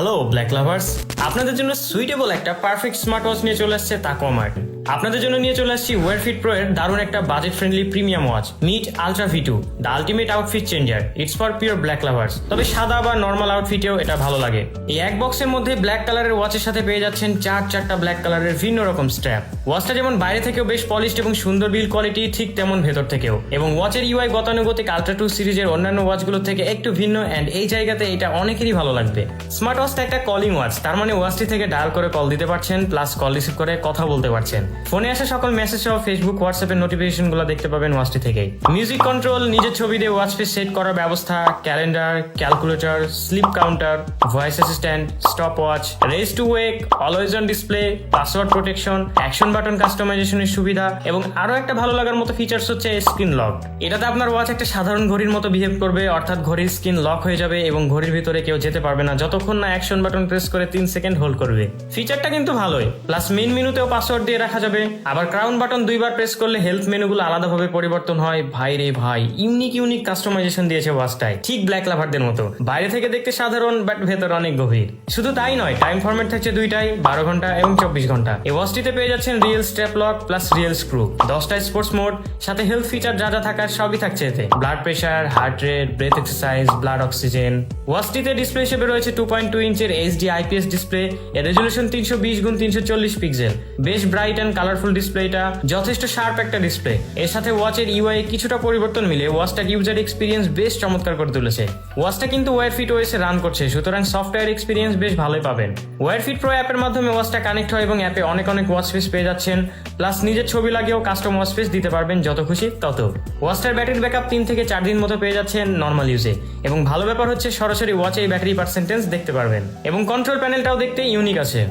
Hello black lovers আপনাদের জন্য suitable একটা পারফেক্ট স্মার্ট ওয়াচ নিয়ে চলে আসছে তাকোয়া মার্ট আপনাদের জন্য নিয়ে চলে আসছি ওয়ার ফিট প্রো এর দারুণ একটা budget friendly premium watch meet ultra V two the ultimate outfit changer it's for pure black lovers তবে সাদা বা নর্মাল আউটফিটেও এটা ভালো লাগে। এই এক বক্সের মধ্যে ব্ল্যাক কালারের ওয়াচের সাথে পেয়ে যাচ্ছেন চার চারটা ব্ল্যাক কালারের ভিন্ন রকম স্ট্র্যাপ ওয়াচটা যেমন বাইরে থেকেও বেশ পলিশড এবং সুন্দর বিল কোয়ালিটি ঠিক তেমন ভেতর থেকেও। এবং ওয়াচের ইউআই গতানুগতিক আলট্রা টু সিরিজের অন্যান্য ওয়াচগুলো থেকে একটু ভিন্ন অ্যান্ড এই জায়গাতে এটা অনেকেরই ভালো লাগবে। স্মার্ট ওয়াচটা একটা কলিং ওয়াচ তার মানে ওয়াচটি থেকে ডায়াল করে কল দিতে পারছেন প্লাস কল রিসিভ করে কথা বলতে পারছেন। ফোনে আসা সকল মেসেজ সহ ফেসবুক হোয়াটসঅ্যাপের নোটিফিকেশনগুলো দেখতে পাবেন ওয়াচটি থেকেই। মিউজিক কন্ট্রোল নিজের ছবি দিয়ে ওয়াচ ফেস সেট করার ব্যবস্থা calendar calculator sleep counter voice assistant stopwatch raise to wake always on display password protection action button কাস্টমাইজেশনের সুবিধা এবং আরও একটা ভালো লাগার মতো ফিচার্স হচ্ছে স্ক্রিন লক এটাতে আপনার ওয়াচ একটা সাধারণ ঘড়ির মতো বিহেভ করবে, অর্থাৎ ঘড়ির স্ক্রিন লক হয়ে যাবে এবং ঘড়ির ভিতরে কেউ যেতে পারবে না। যতক্ষণ না অ্যাকশন বাটন প্রেস করে তিন সেকেন্ড হোল্ড করবে। ফিচারটা কিন্তু ভালোই। প্লাস মেন মেনুতেও পাসওয়ার্ড দিয়ে রাখা যাবে। আবার ক্রাউন বাটন দুইবার প্রেস করলে হেলথ মেনুগুলো আলাদাভাবে পরিবর্তন হয়। ভাই রে ভাই ইউনিক ইউনিক কাস্টমাইজেশন দিয়েছে ওয়াচটায় ঠিক ব্ল্যাক লাভারদের মতো। বাইরে থেকে দেখতে সাধারণ বাট ভেতর অনেক গভীর। শুধু তাই নয় টাইম ফরম্যাট থাকছে দুইটাই, বারো ঘণ্টা এবং চব্বিশ ঘণ্টা। এই ওয়াচটিতে পেয়ে যাচ্ছেন real step lock plus real screw দশটা স্পোর্টস মোড সাথে হেলথ ফিচার যা যা থাকার সবই থাকছে এতে। Blood pressure heart rate breath exercise blood oxygen ওয়াচটিতে display হিসেবে রয়েছে টু পয়েন্ট টু ইঞ্চের এইচডি আইপিএস ডিসপ্লে এর রেজলিউশন তিনশো বিশ গুণ তিনশো চল্লিশ পিক্সেল বেশ ব্রাইট অ্যান্ড কালারফুল ডিসপ্লেটা যথেষ্ট শার্প একটা ডিসপ্লে এর সাথে ওয়াচের ইউআই কিছুটা পরিবর্তন মিলে ওয়াচটার ইউজার এক্সপিরিয়েন্স বেশ চমৎকার করে তুলেছে। ওয়াচটা কিন্তু ওয়ার ফিট ওএসে রান করছে, সুতরাং সফটওয়্যার এক্সপিরিয়েন্স বেশ ভালোই পাবেন। ওয়ার ফিট প্রো অ্যাপের মাধ্যমে ওয়াচটা কানেক্ট হয় এবং অ্যাপে অনেক অনেক ওয়াচ স্পেস পেয়ে যাচ্ছেন। প্লাস নিজের ছবি লাগিয়েও কাস্টম ওয়াচ স্পেস দিতে পারবেন, যত খুশি তত। ওয়াচটার ব্যাটারি ব্যাকআপ তিন থেকে চার দিন মতো পেয়ে যাচ্ছেন নর্মাল ইউজে এবং ভালো ব্যাপার হচ্ছে সরাসরি ওয়াচে এই ব্যাটারি পার্সেন্টেজ দেখতে পারবেন। এবং কন্ট্রোল প্যানেলটাও দেখতে ইউনিক আছে।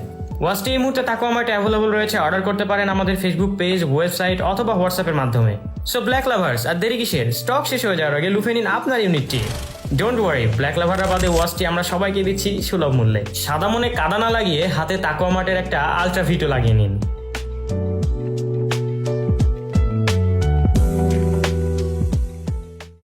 ওয়াচটি এই মুহূর্তে তাকো আমার অ্যাভেলেবল রয়েছে। অর্ডার করতে পারেন আমাদের ফেসবুক পেজ ওয়েবসাইট অথবা হোয়াটসঅ্যাপের মাধ্যমে। সো ব্ল্যাক লাভার্স আর দেরি কিসের? স্টক শেষ হয়ে যাওয়ার আগে লুফে নিন আপনার ইউনিটটি ডোন্ট ওয়ারি ব্ল্যাক লাভাররা বাদে ওয়াচটি আমরা সবাইকে দিচ্ছি সুলভ মূল্যে। সাদা মনে কাদা না লাগিয়ে হাতে তাকুয়া মাটের একটা আলট্রা ভিটো লাগিয়ে নিন।